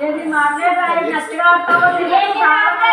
ਇਹਦੀ ਮਾਂ ਨੇ ਰਾਏ ਨਸਰਾ ਤੋਂ ਇਹ ਮਾਂ ਨੇ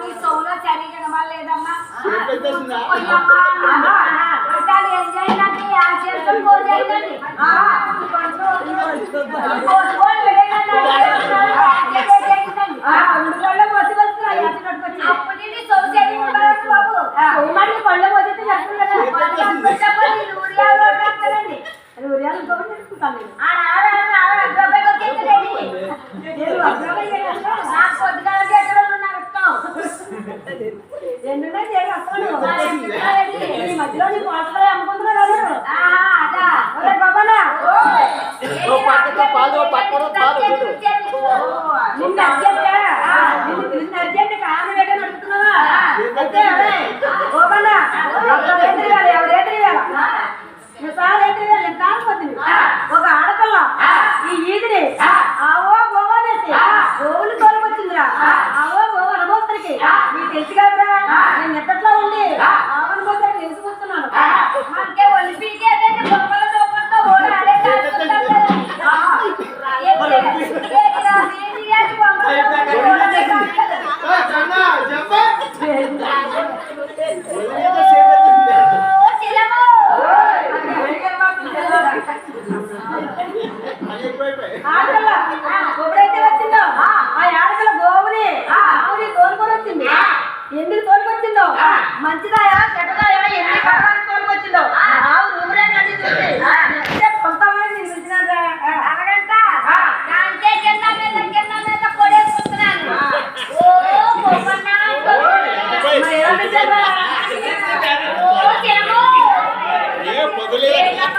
నీ సౌలో సరిగా నమ్మలేదమ్మా ఏం చేయాలండి ఆ పాలు పక్కన పాలు చూడు నిన్న అర్జెంట్ నిన్న అర్జెంట్ అడుగుతున్నావా?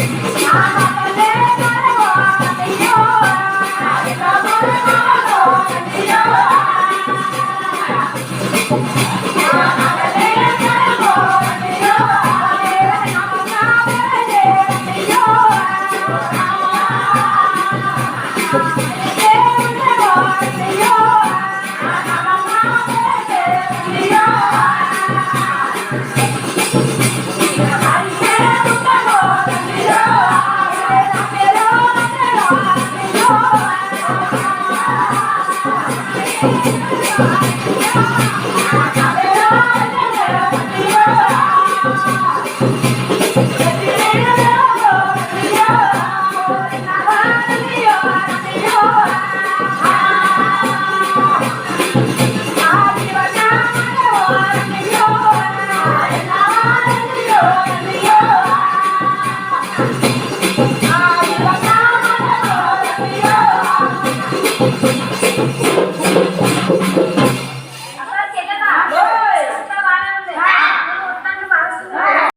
Thank you.